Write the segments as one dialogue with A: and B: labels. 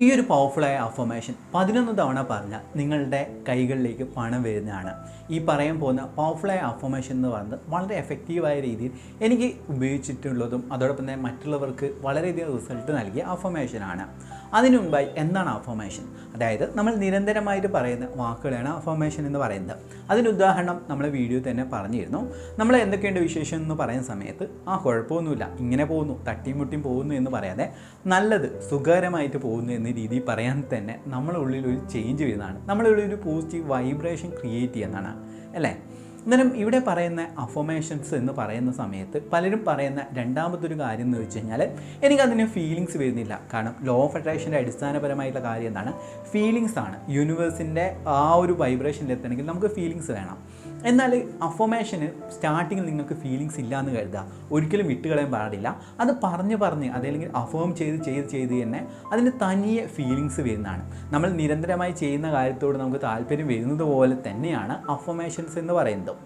A: ഈ ഒരു പവർഫുള്ളായ അഫർമേഷൻ പതിനൊന്ന് തവണ പറഞ്ഞാൽ നിങ്ങളുടെ കൈകളിലേക്ക് പണം വരുന്നതാണ്. ഈ പറയാൻ പോകുന്ന പവർഫുള്ളായ അഫർമേഷൻ എന്ന് പറയുന്നത് വളരെ എഫക്റ്റീവായ രീതിയിൽ എനിക്ക് ഉപയോഗിച്ചിട്ടുള്ളതും അതോടൊപ്പം തന്നെ മറ്റുള്ളവർക്ക് വളരെയധികം റിസൾട്ട് നൽകിയ അഫർമേഷനാണ് അതിനു മുമ്പായി എന്താണ് അഫർമേഷൻ അതായത് നമ്മൾ നിരന്തരമായിട്ട് പറയുന്ന വാക്കുകളാണ് അഫർമേഷൻ എന്ന് പറയുന്നത്. അതിന് ഉദാഹരണം നമ്മൾ വീഡിയോ തന്നെ പറഞ്ഞിരുന്നു. നമ്മൾ എന്തൊക്കെയുണ്ട് വിശേഷം എന്ന് പറയുന്ന സമയത്ത് ആ കുഴപ്പമൊന്നുമില്ല. ഇങ്ങനെ പോകുന്നു. തട്ടിയും മുട്ടിയും പോകുന്നു എന്ന് പറയാതെ നല്ലത് സുഖകരമായിട്ട് പോകുന്നു എന്ന രീതിയിൽ പറയാൻ തന്നെ നമ്മളെ ഉള്ളിൽ ഒരു ചേഞ്ച് വരുന്നതാണ്. നമ്മളെ ഉള്ളിൽ ഒരു പോസിറ്റീവ് വൈബ്രേഷൻ ക്രിയേറ്റ് ചെയ്യുന്നതാണ്. അല്ലേ? അന്നേരം ഇവിടെ പറയുന്ന അഫോമേഷൻസ് എന്ന് പറയുന്ന സമയത്ത് പലരും പറയുന്ന രണ്ടാമത്തെ ഒരു കാര്യം എന്ന് വെച്ച് കഴിഞ്ഞാൽ എനിക്കതിന് ഫീലിങ്സ് വരുന്നില്ല. കാരണം ലോ ഓഫ് അട്രാക്ഷന്റെ അടിസ്ഥാനപരമായിട്ടുള്ള കാര്യം എന്താണ്? ഫീലിങ്സ് ആണ്. യൂണിവേഴ്സിന്റെ ആ ഒരു വൈബ്രേഷനിൽ എത്തണമെങ്കിൽ നമുക്ക് ഫീലിങ്സ് വേണം. എന്നാൽ അഫോമേഷന് സ്റ്റാർട്ടിങ്ങിൽ നിങ്ങൾക്ക് ഫീലിങ്സ് ഇല്ല എന്ന് കരുതുക ഒരിക്കലും വിട്ടുകളയാൻ പാടില്ല. അത് പറഞ്ഞ് പറഞ്ഞ് അതല്ലെങ്കിൽ അഫോം ചെയ്ത് ചെയ്ത് ചെയ്ത് തന്നെ അതിന് തനിയെ ഫീലിങ്സ് വരുന്നതാണ്. നമ്മൾ നിരന്തരമായി ചെയ്യുന്ന കാര്യത്തോട് നമുക്ക് താല്പര്യം വരുന്നത് പോലെ തന്നെയാണ് അഫോമേഷൻസ് എന്ന് പറയുന്നത്.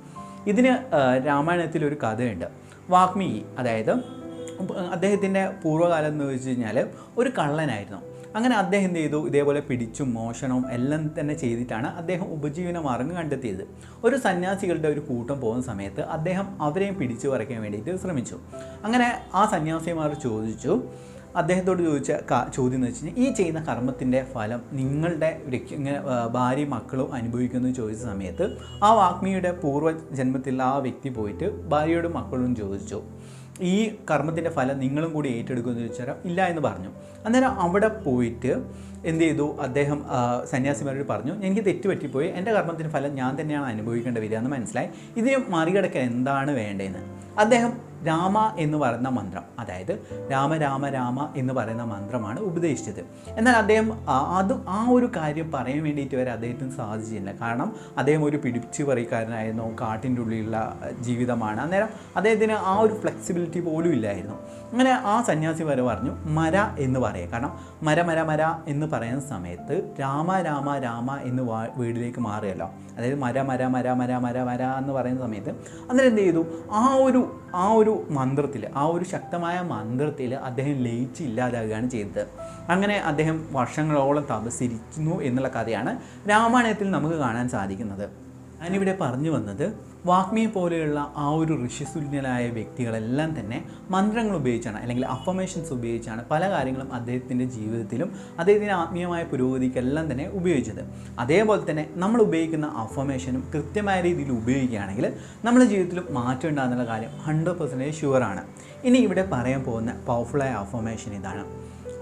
A: ഇതിന് രാമായണത്തിൽ ഒരു കഥയുണ്ട്. വാഗ്മി അതായത് അദ്ദേഹത്തിന്റെ പൂർവകാലം എന്ന് വെച്ച് കഴിഞ്ഞാൽ ഒരു കള്ളനായിരുന്നു. അങ്ങനെ അദ്ദേഹം എന്ത് ചെയ്തു? ഇതേപോലെ പിടിച്ചും മോഷണവും എല്ലാം തന്നെ ചെയ്തിട്ടാണ് അദ്ദേഹം ഉപജീവന മാർഗം കണ്ടെത്തിയത്. ഒരു സന്യാസികളുടെ ഒരു കൂട്ടം പോകുന്ന സമയത്ത് അദ്ദേഹം അവരെയും പിടിച്ചു പറിക്കാൻ വേണ്ടിയിട്ട് ശ്രമിച്ചു. അങ്ങനെ ആ സന്യാസിമാർ ചോദിച്ചു അദ്ദേഹത്തോട് ചോദിച്ച ചോദ്യം എന്ന് വെച്ച് കഴിഞ്ഞാൽ ഈ ചെയ്യുന്ന കർമ്മത്തിന്റെ ഫലം നിങ്ങളുടെ ഭാര്യയും മക്കളും അനുഭവിക്കുന്നു ചോദിച്ച സമയത്ത് ആ വാഗ്മിയുടെ പൂർവ ജന്മത്തിൽ ആ വ്യക്തി പോയിട്ട് ഭാര്യയോടും മക്കളോടും ചോദിച്ചു. ഈ കർമ്മത്തിന്റെ ഫലം നിങ്ങളും കൂടി ഏറ്റെടുക്കുമെന്ന് ചോദിച്ചാൽ ഇല്ല എന്ന് പറഞ്ഞു. അന്നേരം അവിടെ പോയിട്ട് എന്ത് ചെയ്തു? അദ്ദേഹം സന്യാസിമാരോട് പറഞ്ഞു എനിക്ക് തെറ്റുപറ്റിപ്പോയി. എന്റെ കർമ്മത്തിന്റെ ഫലം ഞാൻ തന്നെയാണ് അനുഭവിക്കേണ്ടി വരിക എന്ന് മനസ്സിലായി. ഇതിനെ മറികടക്കാൻ എന്താണ് വേണ്ടതെന്ന് അദ്ദേഹം രാമ എന്ന് പറയുന്ന മന്ത്രം. അതായത് രാമ രാമ രാമ എന്ന് പറയുന്ന മന്ത്രമാണ് ഉപദേശിച്ചത്. എന്നാൽ അദ്ദേഹം അത് ആ ഒരു കാര്യം പറയാൻ വേണ്ടിയിട്ട് വരെ അദ്ദേഹത്തിന് സാധിച്ചില്ല. കാരണം അദ്ദേഹം ഒരു പിടിച്ചു പറിക്കാരനായിരുന്നു കാട്ടിന്റെ ഉള്ളിലുള്ള ജീവിതമാണ്. അന്നേരം അദ്ദേഹത്തിന് ആ ഒരു ഫ്ലെക്സിബിലിറ്റി പോലും ഇല്ലായിരുന്നു. അങ്ങനെ ആ സന്യാസി വരെ പറഞ്ഞു മര എന്ന് പറയുക. കാരണം മര മര മര എന്ന് പറയുന്ന സമയത്ത് രാമ രാമ രാമ എന്ന് വീടിലേക്ക് മാറുകയല്ലോ. അതായത് മര മര മര മര മര മര എന്ന് പറയുന്ന സമയത്ത് അന്നേരം എന്ത് ചെയ്തു? ആ ഒരു ആ ഒരു മന്ത്രത്തിൽ ആ ഒരു ശക്തമായ മന്ത്രത്തിൽ അദ്ദേഹം ലയിച്ച് ഇല്ലാതാകുകയാണ് ചെയ്തത്. അങ്ങനെ അദ്ദേഹം വർഷങ്ങളോളം തപസിരിക്കുന്നു എന്നുള്ള കഥയാണ് രാമായണത്തിൽ നമുക്ക് കാണാൻ സാധിക്കുന്നത്. ഞാനിവിടെ പറഞ്ഞു വന്നത് വാഗ്മിയെ പോലെയുള്ള ആ ഒരു ഋഷിസുല്യനായ വ്യക്തികളെല്ലാം തന്നെ മന്ത്രങ്ങൾ ഉപയോഗിച്ചാണ് അല്ലെങ്കിൽ അഫർമേഷൻസ് ഉപയോഗിച്ചാണ് പല കാര്യങ്ങളും അദ്ദേഹത്തിന്റെ ജീവിതത്തിലും അദ്ദേഹത്തിന്റെ ആത്മീയമായ പുരോഗതിക്കെല്ലാം തന്നെ ഉപയോഗിച്ചത്. അതേപോലെ തന്നെ നമ്മൾ ഉപയോഗിക്കുന്ന അഫർമേഷനും കൃത്യമായ രീതിയിൽ ഉപയോഗിക്കുകയാണെങ്കിൽ നമ്മുടെ ജീവിതത്തിലും മാറ്റം ഉണ്ടാകുന്നുള്ള കാര്യം ഹൺഡ്രഡ് പെർസെന്റേജ് ഷുവറാണ് ഇനി ഇവിടെ പറയാൻ പോകുന്ന പവർഫുള്ളായ അഫർമേഷൻ ഇതാണ്.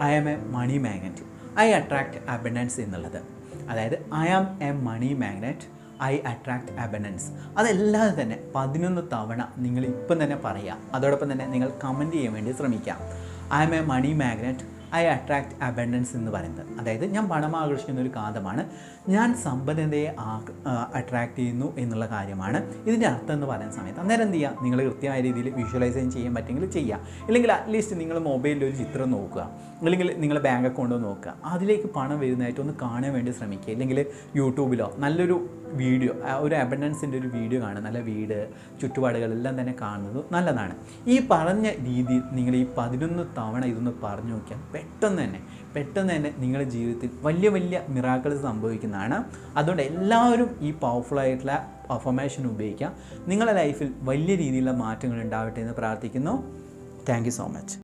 A: I am a money magnet I attract abundance എന്നുള്ളത്. അതായത് I am a money magnet I attract abundance അതല്ലാതെ തന്നെ പതിനൊന്ന് തവണ നിങ്ങൾ ഇപ്പം തന്നെ പറയുക. അതോടൊപ്പം തന്നെ നിങ്ങൾ കമന്റ് ചെയ്യാൻ വേണ്ടി ശ്രമിക്കാം. I'm a money magnet I attract abundance എന്ന് പറയുന്നത്. അതായത് ഞാൻ പണം ആകർഷിക്കുന്ന ഒരു കാന്തമാണ്. ഞാൻ സമ്പന്നതയെ അട്രാക്ട് ചെയ്യുന്നു എന്നുള്ള കാര്യമാണ്. ഇതിന്റെ അർത്ഥം എന്ന് പറയുന്ന സമയത്ത് അന്നേരം എന്ത് ചെയ്യുക? നിങ്ങൾ കൃത്യമായ രീതിയിൽ വിഷ്വലൈസേഷൻ ചെയ്യാൻ പറ്റുമെങ്കിൽ ചെയ്യുക ഇല്ലെങ്കിൽ അറ്റ്ലീസ്റ്റ് നിങ്ങൾ മൊബൈലിൽ ഒരു ചിത്രം നോക്കുക. അല്ലെങ്കിൽ നിങ്ങൾ ബാങ്ക് അക്കൗണ്ട് നോക്കുക. അതിലേക്ക് പണം വരുന്നതായിട്ട് ഒന്ന് കാണാൻ വേണ്ടി ശ്രമിക്കുക. അല്ലെങ്കിൽ യൂട്യൂബിലോ നല്ലൊരു വീഡിയോ ഒരു അബൻഡൻസിന്റെ ഒരു വീഡിയോ കാണുക. നല്ല വീട് ചുറ്റുപാടുകളെല്ലാം തന്നെ കാണുന്നത് നല്ലതാണ്. ഈ പറഞ്ഞ രീതിയിൽ നിങ്ങൾ ഈ പതിനൊന്ന് തവണ ഇതൊന്ന് പറഞ്ഞു നോക്കിയാൽ പെട്ടെന്ന് തന്നെ പെട്ടെന്ന് തന്നെ നിങ്ങളുടെ ജീവിതത്തിൽ വലിയ വലിയ മിറാക്കിൾസ് സംഭവിക്കുന്നതാണ്. അതുകൊണ്ട് എല്ലാവരും ഈ പവർഫുൾ ആയിട്ടുള്ള അഫർമേഷൻ ഉപയോഗിക്കുക നിങ്ങളുടെ ലൈഫിൽ വലിയ രീതിയിലുള്ള മാറ്റങ്ങൾ ഉണ്ടാവട്ടെ എന്ന് പ്രാർത്ഥിക്കുന്നു. Thank so much